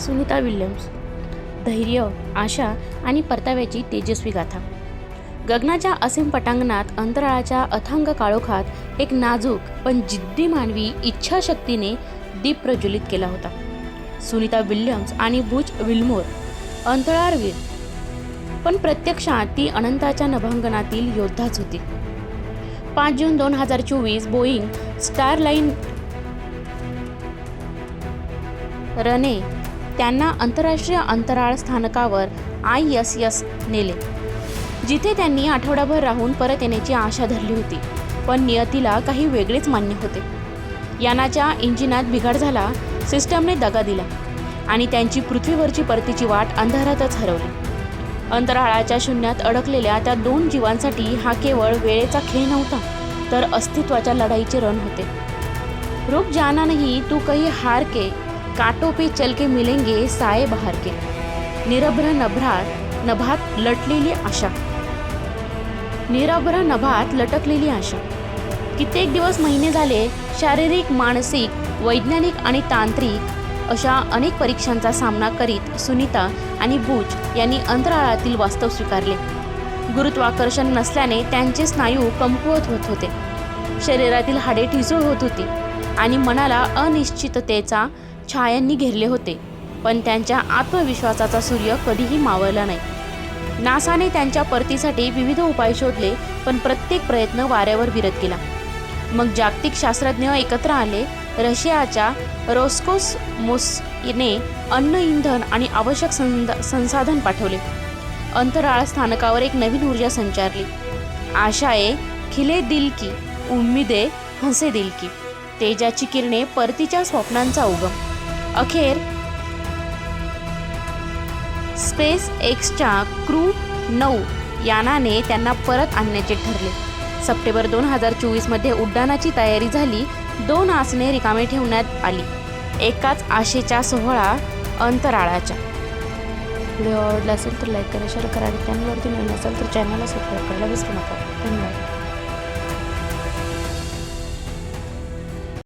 Sunita Williams धैर्य आशा आणि परताव्याची तेजस्वी गाथा. गगनाच्या असीम पटांगणात अंतराळाच्या अथांग काळोखात एक नाजूक पण जिद्दी मानवी इच्छाशक्तीने दीप प्रज्वलित केला होता. सुनीता विल्यम्स आणि भुज विल्मोर अंतराळवीर पण प्रत्यक्षात ती अनंताच्या नभांगणातील योद्धाच होती. पाच जून दोन हजार चोवीस बोईंग स्टारलाईन रने त्यांना आंतरराष्ट्रीय अंतराळ स्थानकावर आय एस एस नेले जिथे त्यांनी आठवडाभर राहून परत येण्याची आशा धरली होती. पण नियतीला काही वेगळेच मान्य होते. यानाच्या इंजिनात बिघाड झाला सिस्टमने दगा दिला आणि त्यांची पृथ्वीवरची परतीची वाट अंधारातच हरवली. अंतराळाच्या शून्यात अडकलेल्या त्या दोन जीवांसाठी हा केवळ वेळेचा खेळ नव्हता तर अस्तित्वाच्या लढाईचे रण होते. रूप जाना तू काही हार के कांटों पे चल के मिलेंगे साये बहार के। निरभ्र नभ्रात नभात लटलेली आशा। निरभ्र नभात लटकलेली आशा। कित्येक दिवस महिने झाले शारीरिक मानसिक वैज्ञानिक आणि तांत्रिक अशा अनेक परीक्षांचा सामना करीत सुनीता आणि बुच यांनी अंतराळातील वास्तव स्वीकारले. गुरुत्वाकर्षण नसल्याने त्यांचे स्नायू कमकुवत होत होते. शरीरातील हाडे ठिसूळ होत होती आणि मनाला अनिश्चिततेचा छायांनी घेरले होते पण त्यांच्या आत्मविश्वासाचा सूर्य कधीही मावळला नाही. नासाने त्यांच्या परतीसाठी विविध उपाय शोधले पण प्रत्येक प्रयत्न वाऱ्यावर विरत गेला. मग जागतिक शास्त्रज्ञ एकत्र आले रशियाच्या रोस्कोस मोसने अन्न इंधन आणि आवश्यक संद संसाधन पाठवले. अंतराळ स्थानकावर एक नवीन ऊर्जा संचारली. आशाए खिले दिल की उम्मीदे हसे दिल की तेजाची किरणे परतीच्या स्वप्नांचा उगम. अखेर स्पेस एक्सच्या क्रू नऊ यानाने त्यांना परत आणण्याचे ठरले. सप्टेंबर दोन हजार चोवीसमध्ये उड्डाणाची तयारी झाली दोन आसने रिकामे ठेवण्यात आली. एकाच आशेच्या सोहळा अंतराळाच्या. व्हिडिओ आवडला असेल तर लाईक करा शेअर करा आणि चॅनलवरती मिळणार असेल तर चॅनलला सबस्क्राईब करायला विसरू नका. धन्यवाद.